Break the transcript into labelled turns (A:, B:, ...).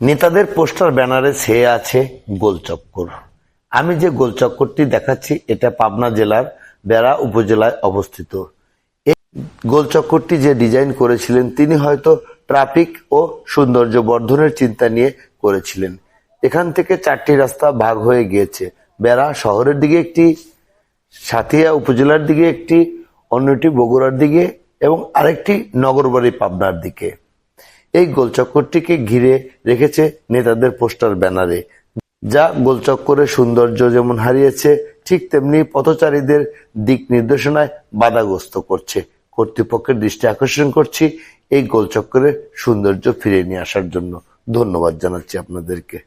A: নেতাদের পোস্টার ব্যানারে ছেয়ে আছে গোলচক্কর। আমি যে গোলচক্করটি দেখাচ্ছি, এটা পাবনা জেলার বেড়া উপজেলায় অবস্থিত। এই গোলচক্করটি যে ডিজাইন করেছিলেন, তিনি হয়তো ট্রাফিক ও সৌন্দর্য বর্ধনের চিন্তা নিয়ে করেছিলেন। এখান থেকে চারটি রাস্তা ভাগ হয়ে গিয়েছে। বেড়া শহরের দিকে একটি, সাথিয়া উপজেলার দিকে একটি, অন্যটি বগুড়ার দিকে এবং আরেকটি নগরবাড়ি পাবনার দিকে। এই গোলচক্করটিকে ঘিরে রেখেছে নেতাদের পোস্টার ব্যানারে। যা গোলচক্করের সৌন্দর্য যেমন হারিয়েছে, ঠিক তেমনি পথচারীদের দিক নির্দেশনায় বাধাগ্রস্ত করছে। কর্তৃপক্ষের দৃষ্টি আকর্ষণ করছি এই গোলচক্করের সৌন্দর্য ফিরে নিয়ে আসার জন্য। ধন্যবাদ জানাচ্ছি আপনাদেরকে।